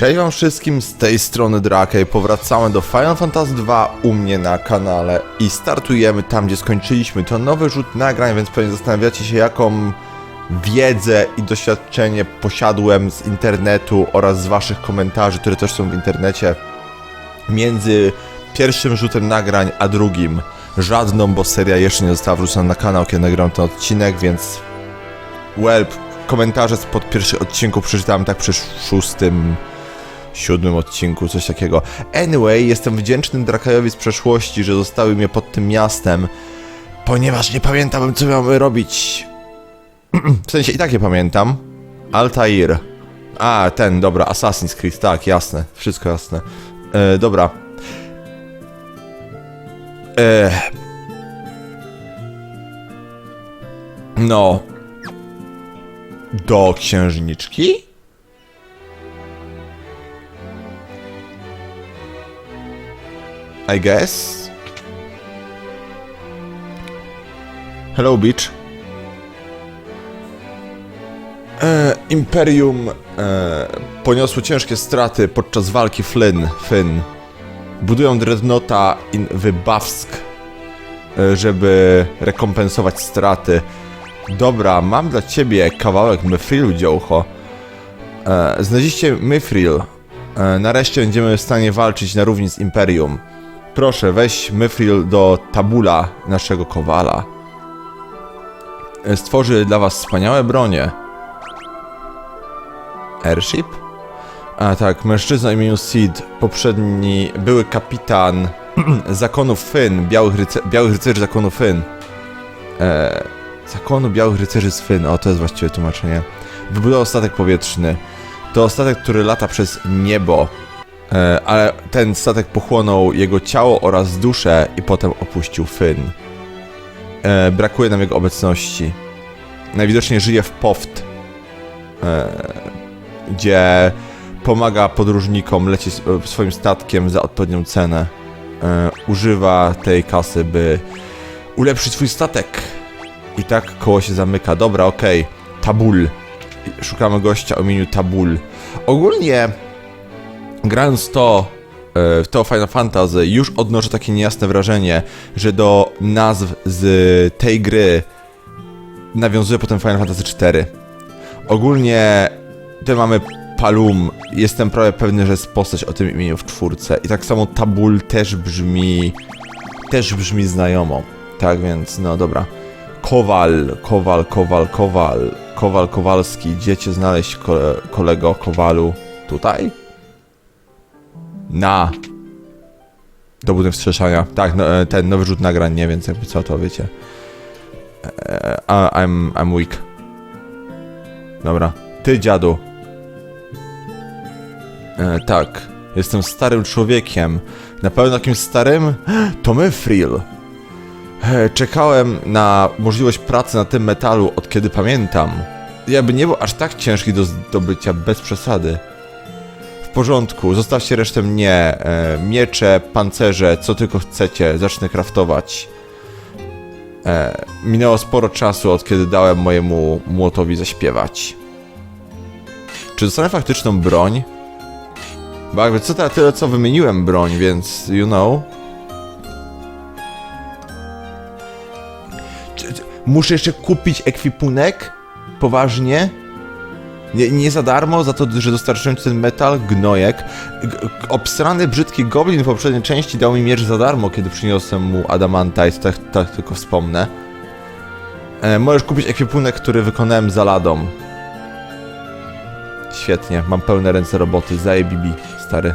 Cześć wam wszystkim, z tej strony Drakej, powracamy do Final Fantasy 2 u mnie na kanale i startujemy tam, gdzie skończyliśmy. To nowy rzut nagrań, więc pewnie zastanawiacie się, jaką wiedzę i doświadczenie posiadłem z internetu oraz z waszych komentarzy, które też są w internecie, między pierwszym rzutem nagrań a drugim. Żadną, bo seria jeszcze nie została wrzucona na kanał, kiedy nagram ten odcinek, więc Well, komentarze pod pierwszym odcinku przeczytałem tak przy szóstym, siódmym odcinku, coś takiego. Anyway, jestem wdzięczny Drakajowi z przeszłości, że zostawił mnie pod tym miastem, ponieważ nie pamiętam, co miałem robić. w sensie i tak nie pamiętam. Altair. A, ten, dobra, Assassin's Creed, tak, jasne, wszystko jasne. E, dobra. E... No, do księżniczki? I guess. Hello, Beach. E, Imperium e, poniosło ciężkie straty podczas walki Flynn. Finn. Budują dreadnoughta in Wybawsk, e, żeby rekompensować straty. Dobra, mam dla ciebie kawałek myfrilu, dziołcho. E, znaleźliście myfril. E, nareszcie będziemy w stanie walczyć na równi z Imperium. Proszę, weź myfril do tabula naszego kowala. Stworzy dla was wspaniałe bronie. Airship? A tak, mężczyzna o imieniu Sid, poprzedni były kapitan zakonu Fyn, białych, białych rycerzy zakonu Fyn. E, zakonu białych rycerzy z Fyn, o to jest właściwe tłumaczenie. Wybudował statek powietrzny. To statek, który lata przez niebo, ale ten statek pochłonął jego ciało oraz duszę i potem opuścił Fyn. E, brakuje nam jego obecności. Najwidoczniej żyje w Poft, e, gdzie pomaga podróżnikom lecieć e, swoim statkiem za odpowiednią cenę. E, używa tej kasy, by ulepszyć swój statek. I tak koło się zamyka. Dobra, okej. Tabul. Szukamy gościa o imieniu Tabul. Ogólnie, grając to, e, w to Final Fantasy, już odnoszę takie niejasne wrażenie, że do nazw z tej gry nawiązuje potem Final Fantasy 4. Ogólnie, tutaj mamy Palum. Jestem prawie pewny, że jest postać o tym imieniu w czwórce. I tak samo Tabul też brzmi, też brzmi znajomo. Tak więc, no dobra. Kowal, Kowal, Kowal, Kowal, Kowal Kowalski. Gdzie cię znaleźć, ko kolego Kowalu? Tutaj? Na. Do budynek wstrzeszania. Tak, no, e, ten nowy rzut nagrań, nie, więc jakby co to wiecie. A- I'm, I'm weak. Dobra. Ty, dziadu. Tak. Jestem starym człowiekiem. Na pewno jakimś starym? To my, Frill. Czekałem na możliwość pracy na tym metalu od kiedy pamiętam. Jakby nie był aż tak ciężki do zdobycia bez przesady. Porządku, zostawcie resztę mnie. E, miecze, pancerze, co tylko chcecie, zacznę kraftować. E, minęło sporo czasu od kiedy dałem mojemu młotowi zaśpiewać. Czy dostanę faktyczną broń? Bo jakby co to tyle co wymieniłem broń, więc you know. Muszę jeszcze kupić ekwipunek? Poważnie? Nie, nie za darmo, za to, że dostarczyłem ci ten metal, gnojek. G obsrany, brzydki goblin w poprzedniej części dał mi miecz za darmo, kiedy przyniosłem mu adamantite, tak, tak tylko wspomnę. E, możesz kupić ekwipunek, który wykonałem za ladą. Świetnie, mam pełne ręce roboty, zaje Bibi, stary.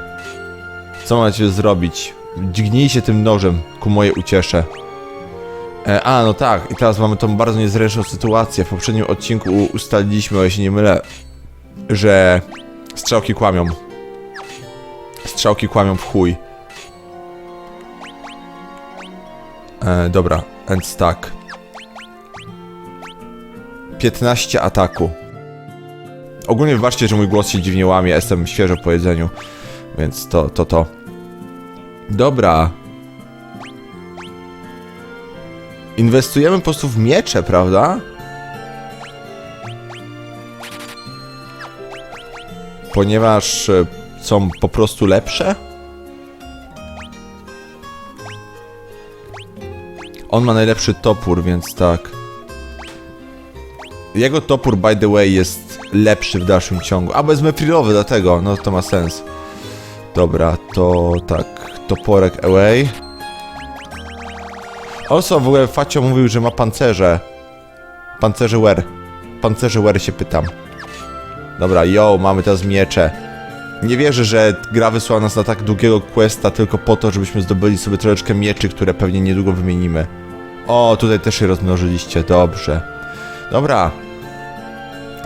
Co macie zrobić? Dźgnij się tym nożem, ku mojej uciesze. E, a, no tak, i teraz mamy tą bardzo niezręczną sytuację. W poprzednim odcinku ustaliliśmy, o jeśli nie mylę, że strzałki kłamią. Strzałki kłamią w chuj. E, dobra, and stack. 15 ataku. Ogólnie wybaczcie, że mój głos się dziwnie łamie, jestem świeżo po jedzeniu, więc to, to, to. Dobra. Inwestujemy po prostu w miecze, prawda? Ponieważ e, są po prostu lepsze? On ma najlepszy topór, więc tak. Jego topór, by the way, jest lepszy w dalszym ciągu. A, bo jest mefrilowy, dlatego, no to ma sens. Dobra, to tak, toporek away. Also, w ogóle Facio mówił, że ma pancerze. Pancerze wear. Pancerze wear się pytam. Dobra, yo, mamy teraz miecze. Nie wierzę, że gra wysłała nas na tak długiego questa tylko po to, żebyśmy zdobyli sobie troszeczkę mieczy, które pewnie niedługo wymienimy. O, tutaj też się rozmnożyliście, dobrze. Dobra.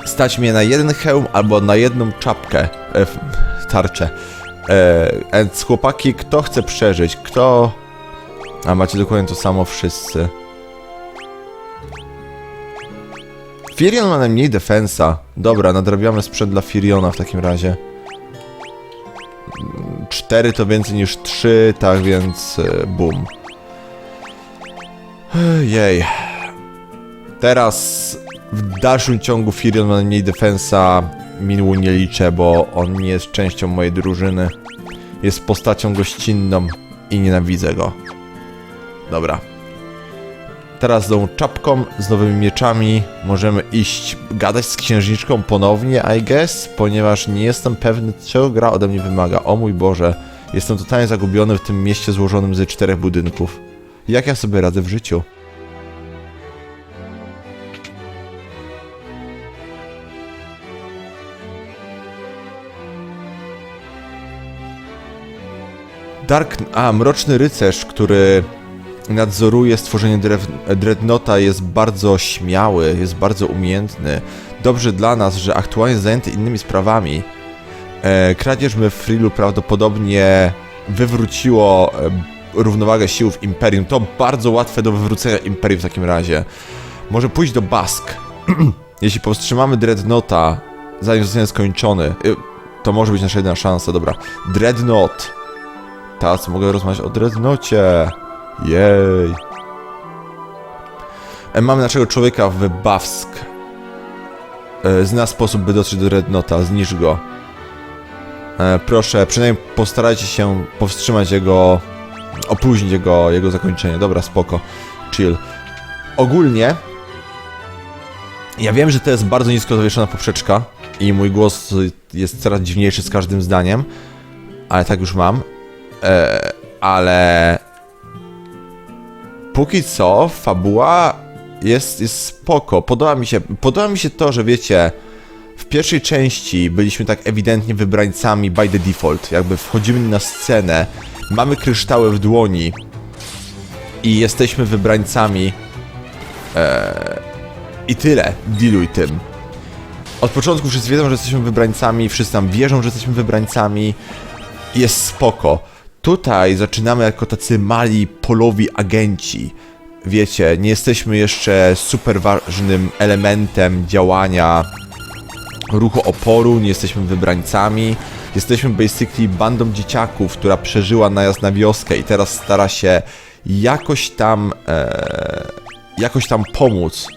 Stać mnie na jeden hełm albo na jedną czapkę. E, tarczę. E, chłopaki, kto chce przeżyć? Kto... A macie dokładnie to samo wszyscy. Firion ma najmniej defensa. Dobra, nadrabiamy sprzęt dla Firiona w takim razie. 4 to więcej niż 3, tak więc e, boom. Jej. Teraz w dalszym ciągu Firion ma najmniej defensa. Minwu nie liczę, bo on nie jest częścią mojej drużyny. Jest postacią gościnną i nienawidzę go. Dobra. Teraz z tą czapką, z nowymi mieczami możemy iść gadać z księżniczką ponownie, I guess, ponieważ nie jestem pewny, czego gra ode mnie wymaga. O mój Boże, jestem totalnie zagubiony w tym mieście złożonym ze czterech budynków. Jak ja sobie radzę w życiu? Dark... A, Mroczny Rycerz, który nadzoruje stworzenie Dreadnota jest bardzo śmiały, jest bardzo umiejętny. Dobrze dla nas, że aktualnie jest zajęty innymi sprawami. E, kradzież Mefrilu prawdopodobnie wywróciło e, równowagę sił w Imperium. To bardzo łatwe do wywrócenia Imperium w takim razie. Może pójść do Bask. Jeśli powstrzymamy Dreadnota, zanim zostanie skończony, e, to może być nasza jedyna szansa. Dobra. Dreadnought. Teraz mogę rozmawiać o Dreadnocie. Jej. E, Mamy naszego człowieka w Bawsk. E, Zna sposób, by dotrzeć do Rednota, zniszcz go. E, Proszę, przynajmniej postarajcie się powstrzymać jego... opóźnić jego, jego zakończenie. Dobra, spoko. Chill. Ogólnie... Ja wiem, że to jest bardzo nisko zawieszona poprzeczka i mój głos jest coraz dziwniejszy z każdym zdaniem, ale tak już mam. Ale póki co fabuła jest, jest spoko. Podoba mi się, podoba mi się to, że wiecie, w pierwszej części byliśmy tak ewidentnie wybrańcami by the default. Jakby wchodzimy na scenę, mamy kryształy w dłoni i jesteśmy wybrańcami. Eee, I tyle. Dealuj tym. Od początku wszyscy wiedzą, że jesteśmy wybrańcami, wszyscy tam wierzą, że jesteśmy wybrańcami. Jest spoko. Tutaj zaczynamy jako tacy mali polowi agenci. Wiecie, nie jesteśmy jeszcze super ważnym elementem działania ruchu oporu, nie jesteśmy wybrańcami. Jesteśmy basically bandą dzieciaków, która przeżyła najazd na wioskę i teraz stara się jakoś tam e, jakoś tam pomóc.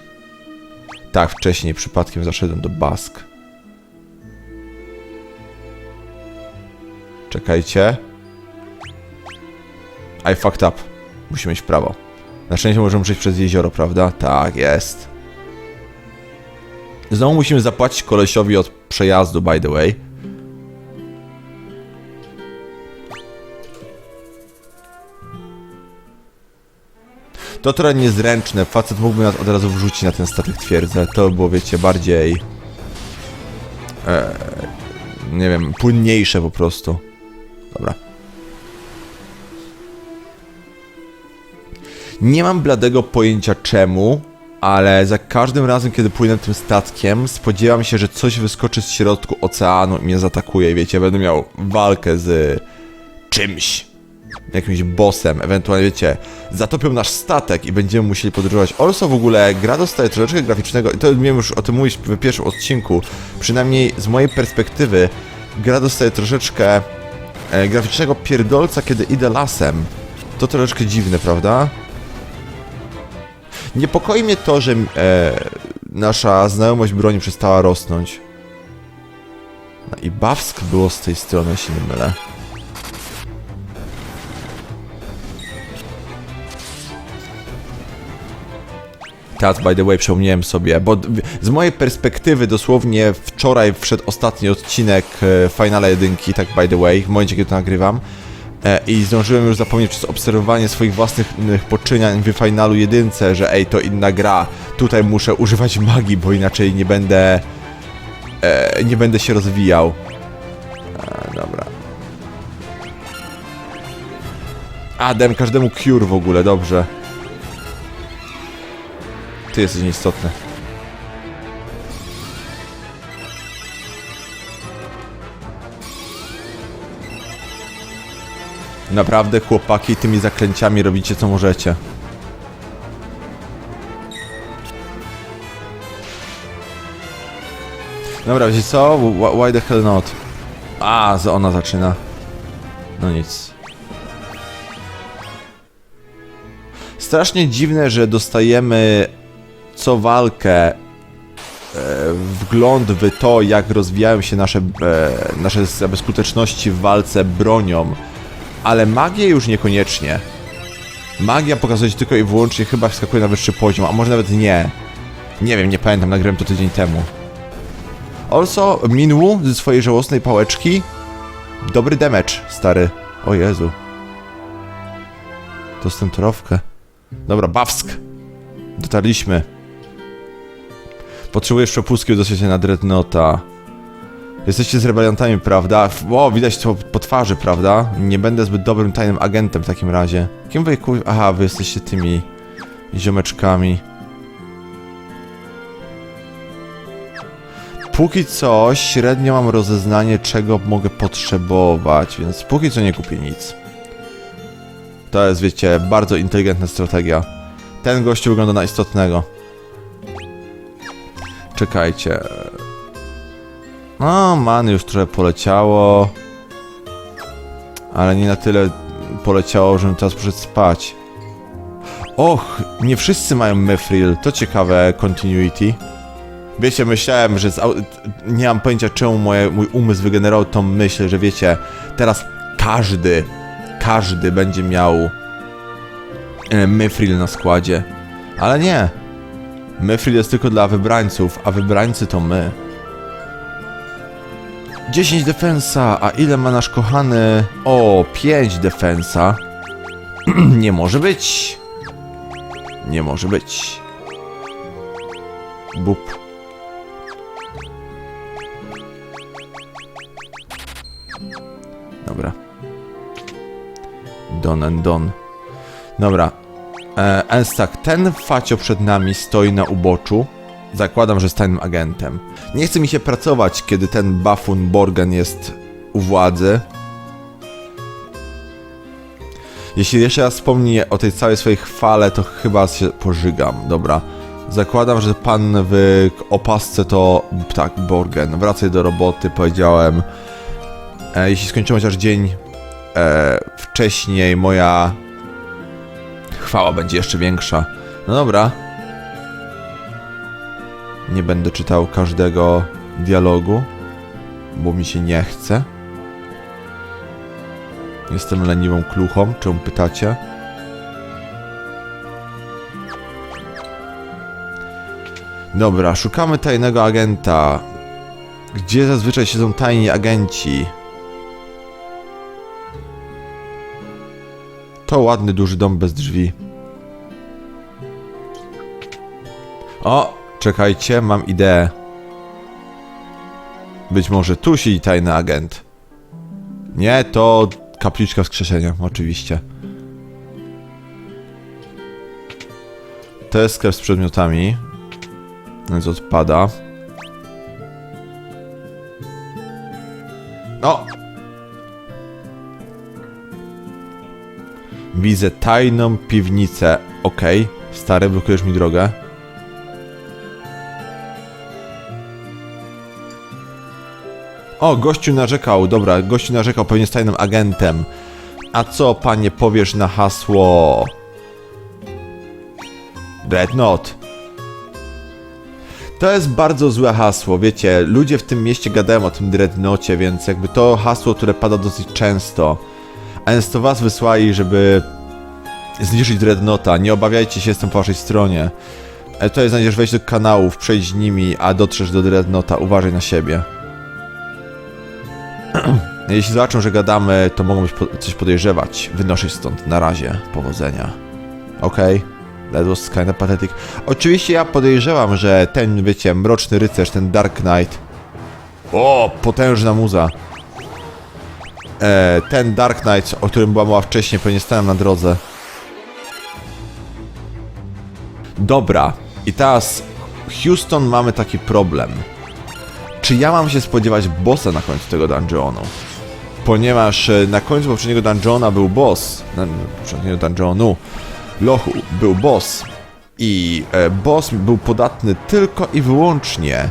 Tak, wcześniej przypadkiem zaszedłem do Bask. Czekajcie. I fucked up. Musimy w prawo. Na szczęście możemy przejść przez jezioro, prawda? Tak, jest. Znowu musimy zapłacić kolesiowi od przejazdu, by the way. To trochę niezręczne. Facet mógłby nas od razu wrzucić na ten statek twierdzę. To by było, wiecie, bardziej... E, nie wiem, płynniejsze po prostu. Dobra. Nie mam bladego pojęcia czemu, ale za każdym razem, kiedy płynę tym statkiem, spodziewam się, że coś wyskoczy z środku oceanu i mnie zaatakuje. Wiecie, będę miał walkę z czymś. Jakimś bossem, ewentualnie wiecie, zatopią nasz statek i będziemy musieli podróżować. Also w ogóle gra dostaje troszeczkę graficznego, i to miałem już o tym mówić w pierwszym odcinku, przynajmniej z mojej perspektywy, gra dostaje troszeczkę e, graficznego pierdolca, kiedy idę lasem. To troszeczkę dziwne, prawda? Niepokoi mnie to, że e, nasza znajomość broni przestała rosnąć. No I Bawsk było z tej strony, jeśli nie mylę. Teraz, by the way, przypomniałem sobie, bo z mojej perspektywy dosłownie wczoraj wszedł ostatni odcinek e, Finala 1, tak by the way, w momencie, kiedy to nagrywam. E, I zdążyłem już zapomnieć przez obserwowanie swoich własnych poczynań w Finalu 1, że ej, to inna gra. Tutaj muszę używać magii, bo inaczej nie będę... E, nie będę się rozwijał. Dobra. A, dałem każdemu cure w ogóle, dobrze. Ty jesteś nieistotny. Naprawdę, chłopaki, tymi zaklęciami robicie co możecie. Dobra, wiecie co? Wh- Why the hell not? A, ona zaczyna. No nic. Strasznie dziwne, że dostajemy co walkę e, wgląd w to, jak rozwijają się nasze, e, nasze skuteczności w walce bronią, ale magię już niekoniecznie. Magia pokazuje się tylko i wyłącznie chyba wskakuje na wyższy poziom, a może nawet nie. Nie wiem, nie pamiętam, nagrałem to tydzień temu. Also, Minwu ze swojej żałosnej pałeczki. Dobry damage, stary. O Jezu. To z tym trofkę. Dobra, Bawsk. Dotarliśmy. Potrzebujesz przepustki do się na Dreadnoughta. Jesteście z rebeliantami, prawda? O, widać to po twarzy, prawda? Nie będę zbyt dobrym tajnym agentem w takim razie. Kim wy. Aha, wy jesteście tymi ziomeczkami. Póki co średnio mam rozeznanie, czego mogę potrzebować, więc póki co nie kupię nic. To jest, wiecie, bardzo inteligentna strategia. Ten gościu wygląda na istotnego. Czekajcie. No, man już trochę poleciało. Ale nie na tyle poleciało, żebym teraz poszedł spać. Och, nie wszyscy mają Mithril. To ciekawe continuity. Wiecie, myślałem, że nie mam pojęcia czemu moje, mój umysł wygenerował tą myśl, że wiecie, teraz każdy, każdy będzie miał e, Mithril na składzie. Ale nie. Mithril jest tylko dla wybrańców, a wybrańcy to my. 10 defensa, a ile ma nasz kochany... O, 5 defensa. nie może być. Nie może być. Bup. Dobra. Don and Don. Dobra. E, Elstak, ten facio przed nami stoi na uboczu. Zakładam, że jest tajnym agentem. Nie chce mi się pracować, kiedy ten bufun Borgen jest u władzy. Jeśli jeszcze raz wspomni o tej całej swojej chwale, to chyba się pożygam. Dobra. Zakładam, że pan w opasce to... Tak, Borgen. Wracaj do roboty, powiedziałem. E, jeśli skończymy chociaż dzień e, wcześniej, moja chwała będzie jeszcze większa. No dobra. Nie będę czytał każdego dialogu, bo mi się nie chce. Jestem leniwą kluchą, czemu pytacie? Dobra, szukamy tajnego agenta. Gdzie zazwyczaj siedzą tajni agenci? To ładny, duży dom bez drzwi. O, czekajcie, mam ideę. Być może tu siedzi tajny agent. Nie, to kapliczka wskrzeszenia, oczywiście. To jest sklep z przedmiotami. Więc odpada. O! Widzę tajną piwnicę. Okej, stary, blokujesz mi drogę. O, gościu narzekał, dobra, gościu narzekał, pewnie jest tajnym agentem. A co, panie, powiesz na hasło... Dreadnought? To jest bardzo złe hasło, wiecie, ludzie w tym mieście gadają o tym dreadnocie, więc jakby to hasło, które pada dosyć często. A więc to was wysłali, żeby zniszczyć dreadnota. Nie obawiajcie się, jestem po waszej stronie. E, Tutaj znajdziesz wejść do kanałów, przejść nimi, a dotrzesz do dreadnota. Uważaj na siebie. Jeśli zobaczą, że gadamy, to mogą być po coś podejrzewać. Wynoszę się stąd. Na razie. Powodzenia. Okej. That was kinda pathetic. Oczywiście ja podejrzewam, że ten, wiecie, mroczny rycerz, ten Dark Knight. O, potężna muza. E, ten Dark Knight, o którym była mowa wcześniej, pewnie stałem na drodze. Dobra, i teraz Houston mamy taki problem. Czy ja mam się spodziewać bossa na końcu tego dungeonu? Ponieważ e, na końcu poprzedniego dungeona był boss, na, poprzedniego dungeonu, lochu, był boss i e, boss był podatny tylko i wyłącznie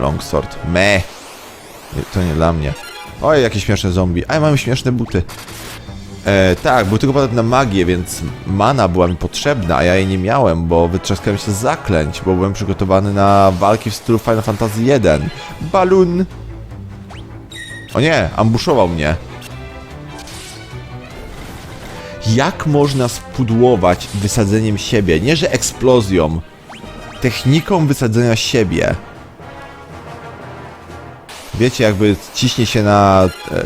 Longsword. Me. To nie dla mnie. Oj, jakie śmieszne zombie. Aj, mamy śmieszne buty. E, tak, był tylko podatny na magię, więc mana była mi potrzebna, a ja jej nie miałem, bo wytrzaskałem się z zaklęć, bo byłem przygotowany na walki w stylu Final Fantasy 1. Balun! O nie, ambuszował mnie. Jak można spudłować wysadzeniem siebie? Nie, że eksplozją. Techniką wysadzenia siebie. Wiecie, jakby ciśnie się na, e,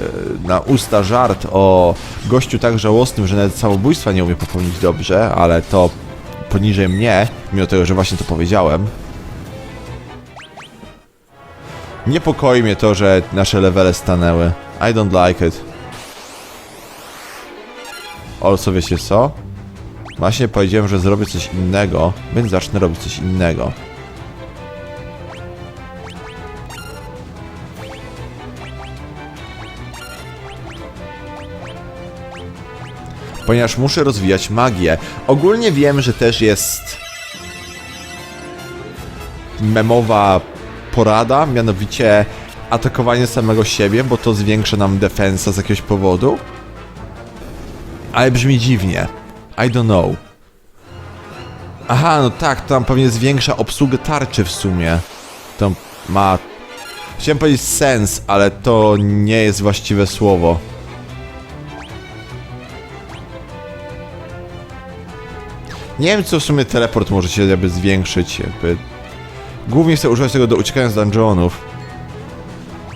na usta żart o gościu tak żałosnym, że nawet samobójstwa nie umie popełnić dobrze, ale to poniżej mnie, mimo tego, że właśnie to powiedziałem. Niepokoi mnie to, że nasze levele stanęły. I don't like it. Also, wiecie co? Właśnie powiedziałem, że zrobię coś innego, więc zacznę robić coś innego. Ponieważ muszę rozwijać magię. Ogólnie wiem, że też jest memowa porada, mianowicie atakowanie samego siebie, bo to zwiększa nam defensa z jakiegoś powodu. Ale brzmi dziwnie. I don't know. Aha, no tak, to tam pewnie zwiększa obsługę tarczy w sumie. To ma... Chciałem powiedzieć sens, ale to nie jest właściwe słowo. Nie wiem, co w sumie teleport może się jakby zwiększyć, jakby... Głównie chcę używać tego do uciekania z dungeonów.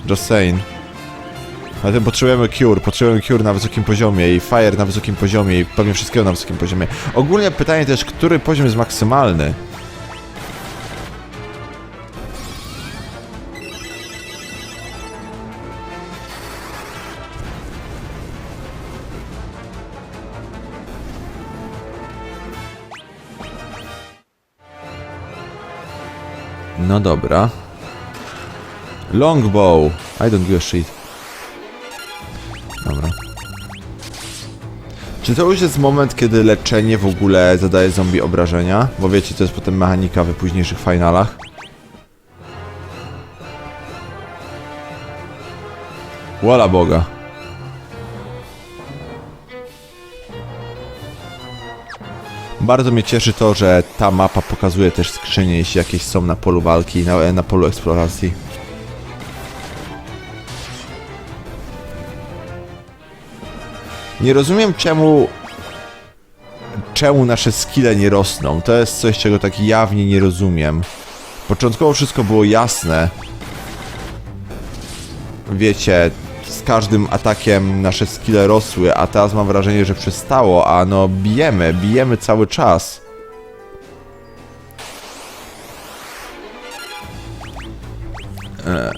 Just saying. Ale tym potrzebujemy cure, potrzebujemy cure na wysokim poziomie i fire na wysokim poziomie i pewnie wszystkiego na wysokim poziomie. Ogólnie pytanie też, który poziom jest maksymalny? No dobra. Longbow. I don't give a shit. Dobra. Czy to już jest moment, kiedy leczenie w ogóle zadaje zombie obrażenia? Bo wiecie, to jest potem mechanika w późniejszych finalach. Wola Boga. Bardzo mnie cieszy to, że ta mapa pokazuje też skrzynie, jeśli jakieś są na polu walki, na, na polu eksploracji. Nie rozumiem czemu czemu nasze skille nie rosną. To jest coś, czego tak jawnie nie rozumiem. Początkowo wszystko było jasne. Wiecie, z każdym atakiem nasze skille rosły, a teraz mam wrażenie, że przestało, a no bijemy, bijemy cały czas. E,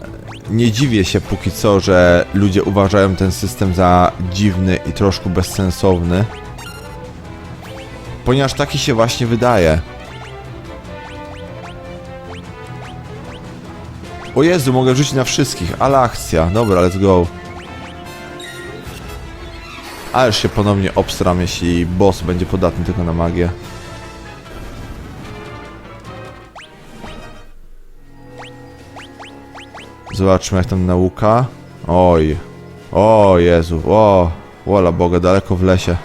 Nie dziwię się póki co, że ludzie uważają ten system za dziwny i troszkę bezsensowny. Ponieważ taki się właśnie wydaje. O Jezu, mogę rzucić na wszystkich, ale akcja. Dobra, let's go. Ależ się ponownie obstram, jeśli boss będzie podatny tylko na magię. Zobaczmy jak tam nauka. Oj. O Jezu, o. Wola Boga, daleko w lesie.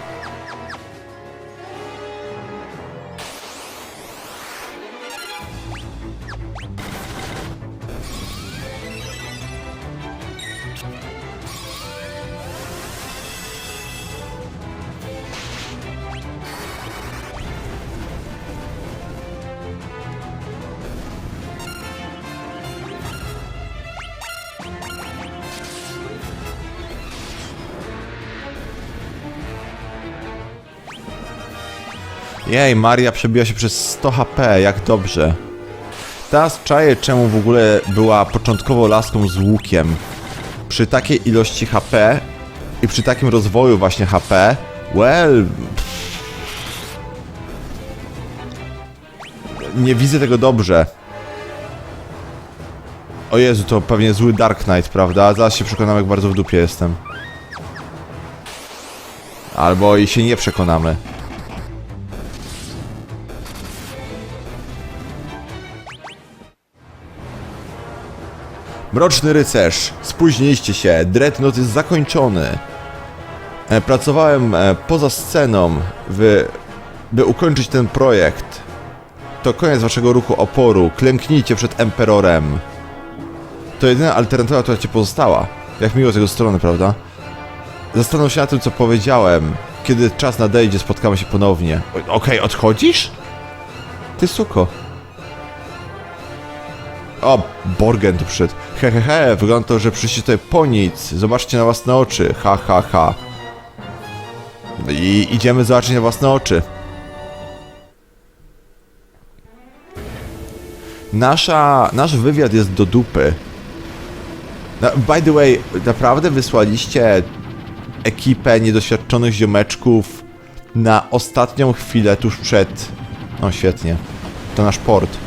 Jej, Maria przebiła się przez 100 HP, jak dobrze. Teraz czaję, czemu w ogóle była początkowo laską z łukiem. Przy takiej ilości HP i przy takim rozwoju właśnie HP, well... Nie widzę tego dobrze. O Jezu, to pewnie zły Dark Knight, prawda? Zaraz się przekonam, jak bardzo w dupie jestem. Albo i się nie przekonamy. Mroczny rycerz, spóźniliście się, Dreadnought jest zakończony. E, Pracowałem e, poza sceną, by, by ukończyć ten projekt. To koniec waszego ruchu oporu, klęknijcie przed Emperorem. To jedyna alternatywa, która ci pozostała. Jak miło z jego strony, prawda? Zastanów się na tym, co powiedziałem. Kiedy czas nadejdzie, spotkamy się ponownie. Okej, odchodzisz? Ty suko. O, Borgen tu przyszedł. He, he, he, wygląda to, że przyszliście tutaj po nic. Zobaczcie na własne oczy. Ha, ha, ha. I idziemy zobaczyć na własne oczy. Nasza, nasz wywiad jest do dupy. By the way, naprawdę wysłaliście ekipę niedoświadczonych ziomeczków na ostatnią chwilę tuż przed... O, świetnie. To nasz port.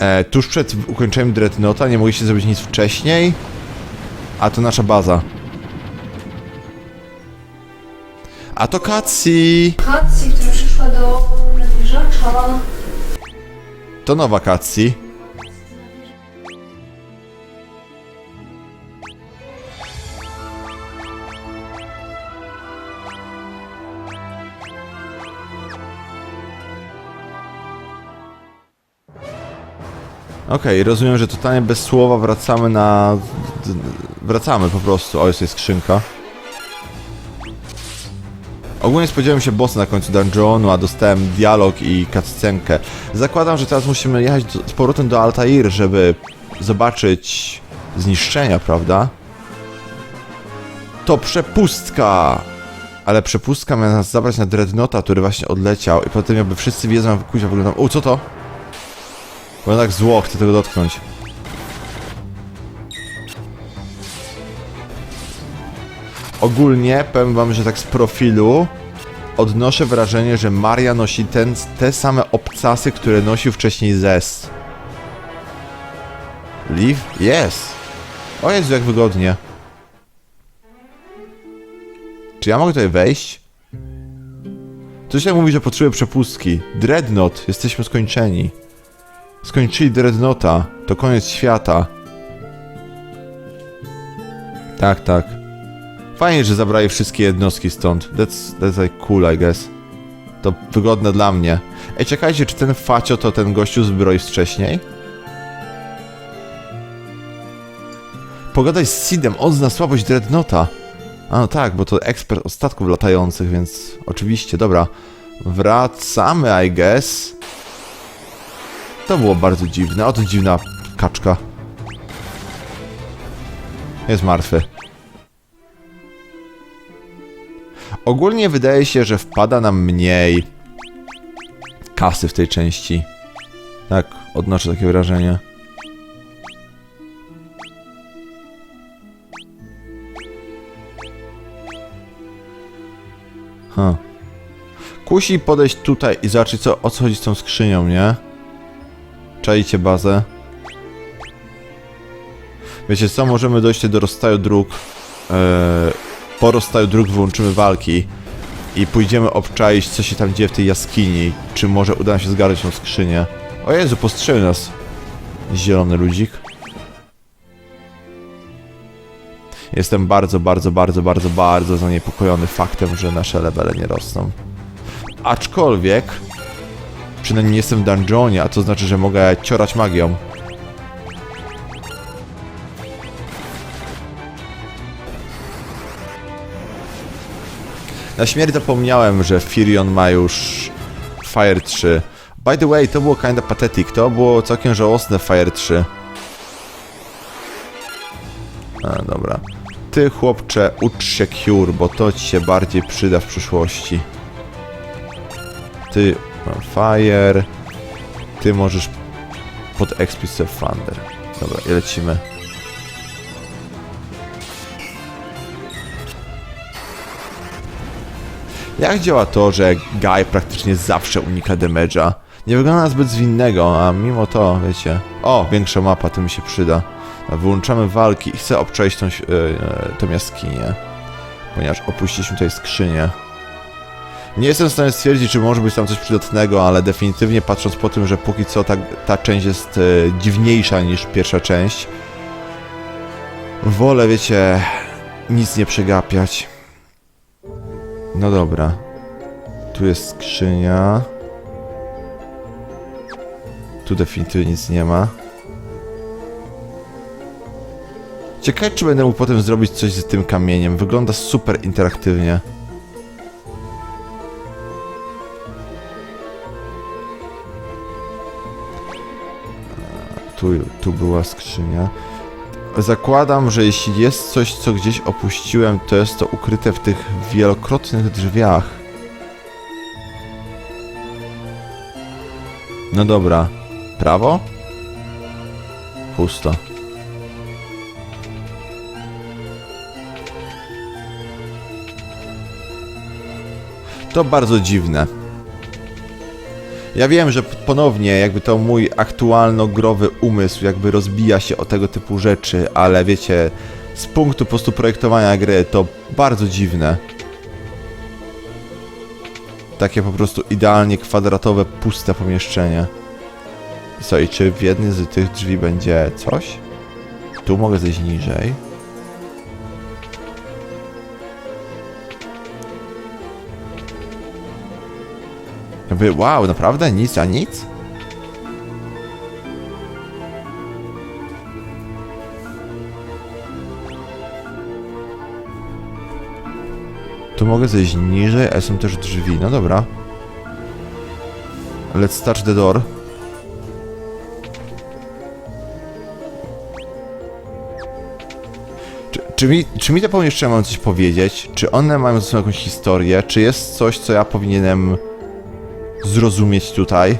E, tuż przed ukończeniem Dreadnoughta nie mogliście zrobić nic wcześniej. A to nasza baza. A to Katsi! Katsi, która przyszła do nadwieżacza. To nowa Katsi. Okej, rozumiem, że totalnie bez słowa wracamy na... Wracamy po prostu. O, jest tutaj skrzynka. Ogólnie spodziewałem się bossa na końcu dungeonu, a dostałem dialog i cutscenkę. Zakładam, że teraz musimy jechać do, z powrotem do Altair, żeby zobaczyć zniszczenia, prawda? To przepustka! Ale przepustka miała nas zabrać na Dreadnoughta, który właśnie odleciał i potem jakby wszyscy wiedzą, jak kuźwa wyglądam. O, co to? Bo tak zło, chcę tego dotknąć. Ogólnie powiem wam, że tak z profilu odnoszę wrażenie, że Maria nosi ten, te same obcasy, które nosił wcześniej Zes. Liv? Jest! O Jezu, jak wygodnie. Czy ja mogę tutaj wejść? Coś jak mówi, że potrzebuję przepustki. Dreadnought, jesteśmy skończeni. Skończyli Dreadnoughta, to koniec świata. Tak, tak. Fajnie, że zabrali wszystkie jednostki stąd. That's, that's like cool, I guess. To wygodne dla mnie. Ej, czekajcie, czy ten facio to ten gościu z broi wcześniej? Pogadaj z Sidem, on zna słabość Dreadnoughta. A no tak, bo to ekspert od statków latających, więc oczywiście, dobra. Wracamy, I guess. To było bardzo dziwne. Oto dziwna kaczka. Jest martwy. Ogólnie wydaje się, że wpada nam mniej kasy w tej części. Tak, odnoszę takie wrażenie. Huh. Kusi podejść tutaj i zobaczyć co, o co chodzi z tą skrzynią, nie? Czajcie bazę. Wiecie co, możemy dojść do rozstaju dróg. Eee, po rozstaju dróg wyłączymy walki i pójdziemy obczaić, co się tam dzieje w tej jaskini. Czy może uda nam się zgarnąć tą skrzynię. O Jezu, postrzelił nas zielony ludzik. Jestem bardzo, bardzo, bardzo, bardzo, bardzo zaniepokojony faktem, że nasze levele nie rosną. Aczkolwiek, przynajmniej nie jestem w dungeonie, a to znaczy, że mogę ciorać magią. Na śmierć zapomniałem, że Firion ma już Fire 3. By the way, to było kinda pathetic, to było całkiem żałosne Fire 3. A, dobra. Ty, chłopcze, ucz się Cure, bo to ci się bardziej przyda w przyszłości. ty fire, ty możesz pod Explicit Thunder. Dobra, i lecimy. Jak działa to, że Guy praktycznie zawsze unika damage'a? Nie wygląda zbyt zwinnego, a mimo to, wiecie... O, większa mapa, to mi się przyda. Wyłączamy walki i chcę obczaić tą, e, tą jaskinię. Ponieważ opuściliśmy tutaj skrzynię. Nie jestem w stanie stwierdzić, czy może być tam coś przydatnego, ale definitywnie patrząc po tym, że póki co ta, ta część jest e, dziwniejsza niż pierwsza część, wolę, wiecie, nic nie przegapiać. No dobra. Tu jest skrzynia. Tu definitywnie nic nie ma. Ciekawe, czy będę mógł potem zrobić coś z tym kamieniem. Wygląda super interaktywnie. Tu, tu była skrzynia. Zakładam, że jeśli jest coś, co gdzieś opuściłem, to jest to ukryte w tych wielokrotnych drzwiach. No dobra. Prawo? Pusto. To bardzo dziwne. Ja wiem, że ponownie jakby to mój aktualno-growy umysł jakby rozbija się o tego typu rzeczy, ale wiecie, z punktu po prostu projektowania gry to bardzo dziwne. Takie po prostu idealnie kwadratowe, puste pomieszczenie. Co i czy w jednym z tych drzwi będzie coś? Tu mogę zejść niżej. Jakby, wow, naprawdę? Nic, a nic? Tu mogę zejść niżej, a są też drzwi. No dobra. Let's touch the door. Czy, czy, mi, czy mi te pomieszczenia mają coś powiedzieć? Czy one mają ze sobą jakąś historię? Czy jest coś, co ja powinienem zrozumieć tutaj.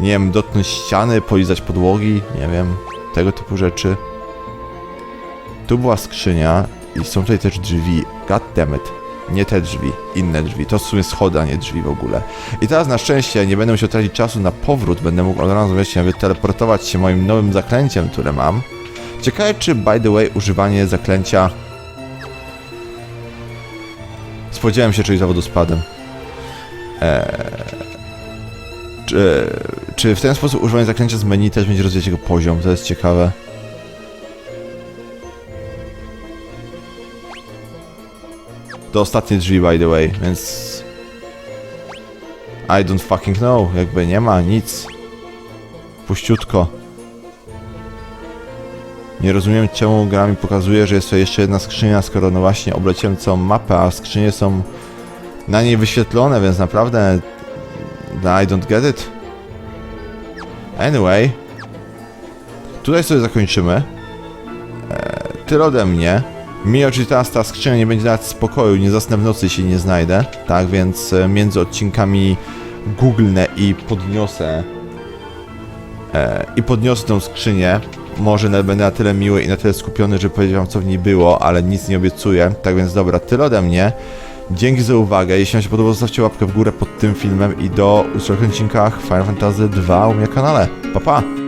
Nie wiem, dotknąć ściany, polizać podłogi, nie wiem, tego typu rzeczy. Tu była skrzynia i są tutaj też drzwi. God damn it. Nie te drzwi, inne drzwi. To w sumie schody, a nie drzwi w ogóle. I teraz na szczęście nie będę musiał tracić czasu na powrót. Będę mógł od razu wiecie, wyteleportować się moim nowym zaklęciem, które mam. Ciekawe, czy by the way używanie zaklęcia... Spodziewałem się czegoś za wodospadem. Czy, czy w ten sposób używanie zaklęcia z menu też będzie rozwijać jego poziom? To jest ciekawe. To ostatnie drzwi, by the way, więc... I don't fucking know, jakby nie ma nic. Puściutko. Nie rozumiem czemu gra mi pokazuje, że jest to jeszcze jedna skrzynia, skoro no właśnie obleciałem całą mapę, a skrzynie są na niej wyświetlone, więc naprawdę I don't get it. Anyway. Tutaj sobie zakończymy. Eee, tyle ode mnie. Mi oczywiście teraz ta skrzynia nie będzie dać spokoju, nie zasnę w nocy, jeśli nie znajdę. Tak, więc e, między odcinkami googlnę i podniosę e, i podniosę tą skrzynię. Może będę na tyle miły i na tyle skupiony, że wam co w niej było, ale nic nie obiecuję. Tak więc dobra, tyle ode mnie. Dzięki za uwagę. Jeśli wam się podobało, zostawcie łapkę w górę pod tym filmem i do usłyszenia w odcinkach Final Fantasy 2 u mnie na kanale. Pa pa!